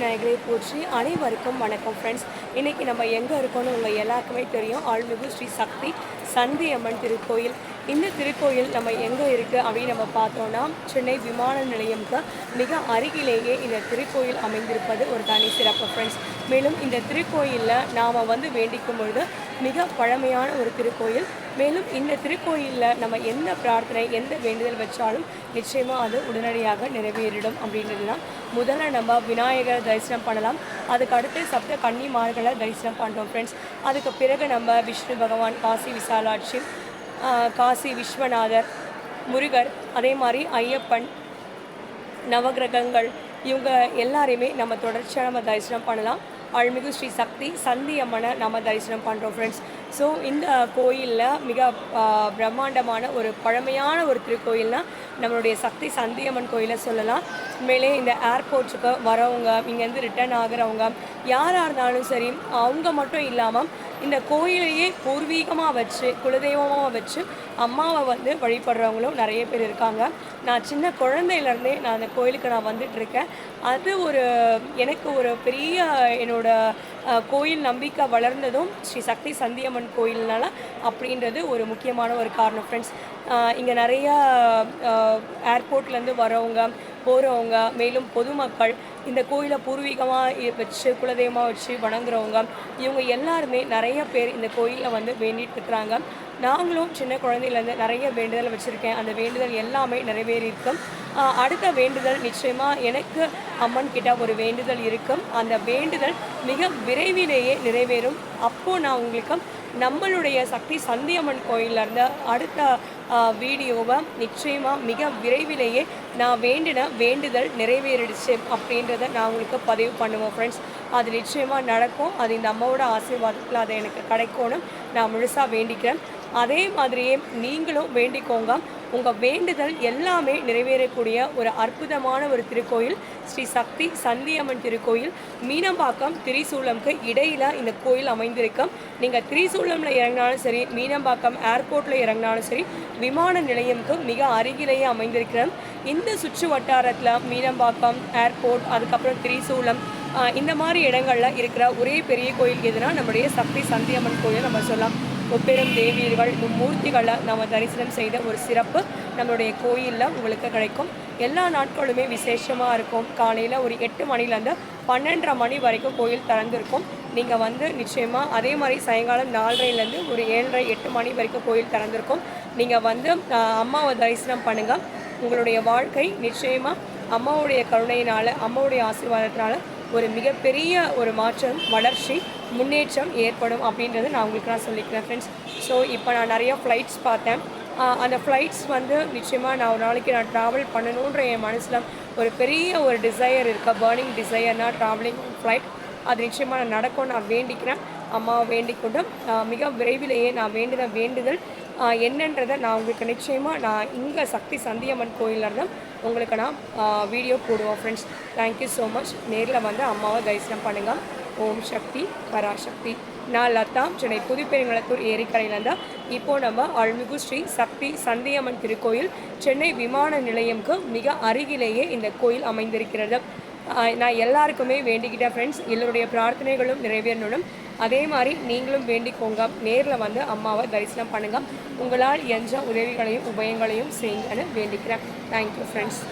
விநாயகரை போற்றி அனைவருக்கும் வணக்கம் ஃப்ரெண்ட்ஸ் இன்றைக்கி நம்ம எங்கே இருக்கோம்னு உங்கள் எல்லாருக்குமே தெரியும். ஆழ்மிகு ஸ்ரீ சக்தி சந்தி அம்மன் திருக்கோயில். இந்த திருக்கோயில் நம்ம எங்கே இருக்குது அப்படின்னு நம்ம பார்த்தோன்னா சென்னை விமான நிலையம்க்கு மிக அருகிலேயே இந்த திருக்கோயில் அமைந்திருப்பது ஒரு தனி சிறப்பு ஃப்ரெண்ட்ஸ் மேலும் இந்த திருக்கோயிலில் நாம் வந்து வேண்டிக்கும் பொழுது மிக பழமையான ஒரு திருக்கோயில். மேலும் இந்த திருக்கோயிலில் நம்ம எந்த பிரார்த்தனை எந்த வேண்டுதல் வச்சாலும் நிச்சயமாக அது உடனடியாக நிறைவேறிடும் அப்படின்றது தான் முதல்ல நம்ம விநாயகரை தரிசனம் பண்ணலாம். அதுக்கு அடுத்து சப்த கன்னிமார்களை தரிசனம் பண்ணுறோம் ஃப்ரெண்ட்ஸ் அதுக்கு பிறகு நம்ம விஷ்ணு பகவான் காசி விசாலாட்சி காசி விஸ்வநாதர் முருகர் அதே மாதிரி ஐயப்பன் நவகிரகங்கள் இவங்க எல்லாரையுமே நம்ம தொடர்ச்சியாக நம்ம தரிசனம் பண்ணலாம். அருள்மிகு ஸ்ரீ சக்தி சந்தி அம்மனை நம்ம தரிசனம் பண்ணுறோம் ஃப்ரெண்ட்ஸ் ஸோ இந்த கோயிலில் மிக பிரம்மாண்டமான ஒரு பழமையான ஒரு திருக்கோயில்னா நம்மளுடைய சக்தி சந்தியம்மன் கோயிலை சொல்லலாம். உண்மையிலே இந்த ஏர்போர்ட்டுக்கு வரவங்க இங்கேருந்து ரிட்டர்ன் ஆகிறவங்க யாராக இருந்தாலும் சரி அவங்க மட்டும் இல்லாமல் இந்த கோயிலையே பூர்வீகமாக வச்சு குலதெய்வமாக வச்சு அம்மாவை வந்து வழிபடுறவங்களும் நிறைய பேர் இருக்காங்க. நான் சின்ன குழந்தையிலேருந்தே நான் அந்த கோயிலுக்கு நான் வந்துட்டுருக்கேன் அது ஒரு எனக்கு ஒரு பெரிய என்னோட கோயில் நம்பிக்கை வளர்ந்ததும் ஸ்ரீ சக்தி சந்தியம்மன் கோயில்னால அப்படின்றது ஒரு முக்கியமான ஒரு காரணம் ஃப்ரெண்ட்ஸ் இங்கே நிறையா ஏர்போர்ட்லேருந்து வரவங்க போகிறவங்க மேலும் பொதுமக்கள் இந்த கோயிலை பூர்வீகமாக வச்சு குலதெய்வமாக வச்சு வணங்குறவங்க இவங்க எல்லாருமே நிறைய பேர் இந்த கோயிலில் வந்து வேண்டிட்டு இருக்கிறாங்க. நாங்களும் சின்ன குழந்தையிலேருந்து நிறைய வேண்டுதல் வச்சுருக்கேன். அந்த வேண்டுதல் எல்லாமே நிறைவேறியிருக்கும். அடுத்த வேண்டுதல் நிச்சயமாக எனக்கு அம்மன் கிட்ட ஒரு வேண்டுதல் இருக்கும். அந்த வேண்டுதல் மிக விரைவிலேயே நிறைவேறும். அப்போது நான் உங்களுக்கு நம்மளுடைய சக்தி சந்தியம்மன் கோயில்ல அடுத்த வீடியோவை நிச்சயமாக மிக விரைவிலேயே நான் வேண்டின வேண்டுதல் நிறைவேறிடுச்சு அப்படின்றத நான் உங்களுக்கு பதிவு பண்ணுவேன் ஃப்ரெண்ட்ஸ் அது நிச்சயமாக நடக்கும். அது இந்த அம்மாவோட ஆசீர்வாதத்தில் அது எனக்கு கிடைக்கணும். நான் முழுசாக வேண்டிக்கிறேன். அதே மாதிரியே நீங்களும் வேண்டிக்கோங்க. உங்கள் வேண்டுதல் எல்லாமே நிறைவேறக்கூடிய ஒரு அற்புதமான ஒரு திருக்கோயில் ஸ்ரீ சக்தி சந்தியம்மன் திருக்கோயில். மீனம்பாக்கம் திரிசூலம்க்கு இடையில் இந்த கோயில் அமைந்திருக்கும் நீங்கள் திரிசூலமில் இறங்கினாலும் சரி மீனம்பாக்கம் ஏர்போர்ட்டில் இறங்கினாலும் சரி விமான நிலையம்க்கு மிக அருகிலேயே அமைந்திருக்கிறோம் இந்த சுற்று வட்டாரத்தில் மீனம்பாக்கம் ஏர்போர்ட் அதுக்கப்புறம் திரிசூலம் இந்த மாதிரி இடங்கள்ல இருக்கிற ஒரே பெரிய கோயில் எதுனா நம்முடைய சக்தி சந்தியம்மன் கோயில் நம்ம சொல்லலாம். முப்பெரும் தேவியர்கள் மும்மூர்த்திகளை நம்ம தரிசனம் செய்த ஒரு சிறப்பு நம்மளுடைய கோயிலில் உங்களுக்கு கிடைக்கும். எல்லா நாட்களுமே விசேஷமாக இருக்கும். காலையில் ஒரு எட்டு மணிலேருந்து பன்னெண்டரை மணி வரைக்கும் கோயில் திறந்துருக்கும். நீங்கள் வந்து நிச்சயமாக அதே மாதிரி சாயங்காலம் நாலரைலேருந்து ஒரு ஏழரை எட்டு மணி வரைக்கும் கோயில் திறந்திருக்கும். நீங்கள் வந்து அம்மாவை தரிசனம் பண்ணுங்கள் உங்களுடைய வாழ்க்கை நிச்சயமாக அம்மாவுடைய கருணையினால் அம்மாவுடைய ஆசீர்வாதத்தினால ஒரு மிகப்பெரிய ஒரு மாற்றம் வளர்ச்சி முன்னேற்றம் ஏற்படும் அப்படின்றத நான் உங்களுக்கு நான் சொல்லிக்கிறேன் ஃப்ரெண்ட்ஸ் ஸோ இப்போ நான் நிறையா ஃப்ளைட்ஸ் பார்த்தேன். அந்த ஃப்ளைட்ஸ் வந்து நிச்சயமாக நான் ஒரு நாளைக்கு நான் ட்ராவல் பண்ணணுன்ற என் மனசில் ஒரு பெரிய ஒரு டிசையர் இருக்கா. பேர்னிங் டிசையர்னா ட்ராவலிங் ஃப்ளைட் அது நிச்சயமாக நான் நடக்கும் நான் வேண்டிக்கிறேன். அம்மாவை வேண்டிக் கொண்டு மிக விரைவிலேயே நான் வேண்டுத வேண்டுதல் என்னன்றதை நான் உங்களுக்கு நிச்சயமாக நான் இங்கே சக்தி சந்தியம்மன் கோயிலில் இருந்து உங்களுக்கு நான் வீடியோ போடுவோம் ஃப்ரெண்ட்ஸ் தேங்க்யூ ஸோ மச் நேரில் வந்து அம்மாவை தரிசனம் பண்ணுங்கள் ஓம் சக்தி பராசக்தி. நான் லதா சென்னை புதுப்பெருங்குளத்தூர் ஏரிக்கரையிலேருந்து இப்போ நம்ம அருள்மிகு ஸ்ரீ சக்தி சந்தியம்மன் திருக்கோயில் சென்னை விமான நிலையம்க்கு மிக அருகிலேயே இந்த கோயில் அமைந்திருக்கிறது. நான் எல்லாருக்குமே வேண்டிக்கிட்டேன் ஃப்ரெண்ட்ஸ் எல்லோருடைய பிரார்த்தனைகளும் நிறைவேறணும் அதே மாதிரி நீங்களும் வேண்டிக்கோங்க. நேரில் வந்து அம்மாவை தரிசனம் பண்ணுங்கள் உங்களால் எந்த உதவிகளையும் உபயங்களையும் செய்யுங்கன்னு வேண்டிக்கிறேன். Thank you friends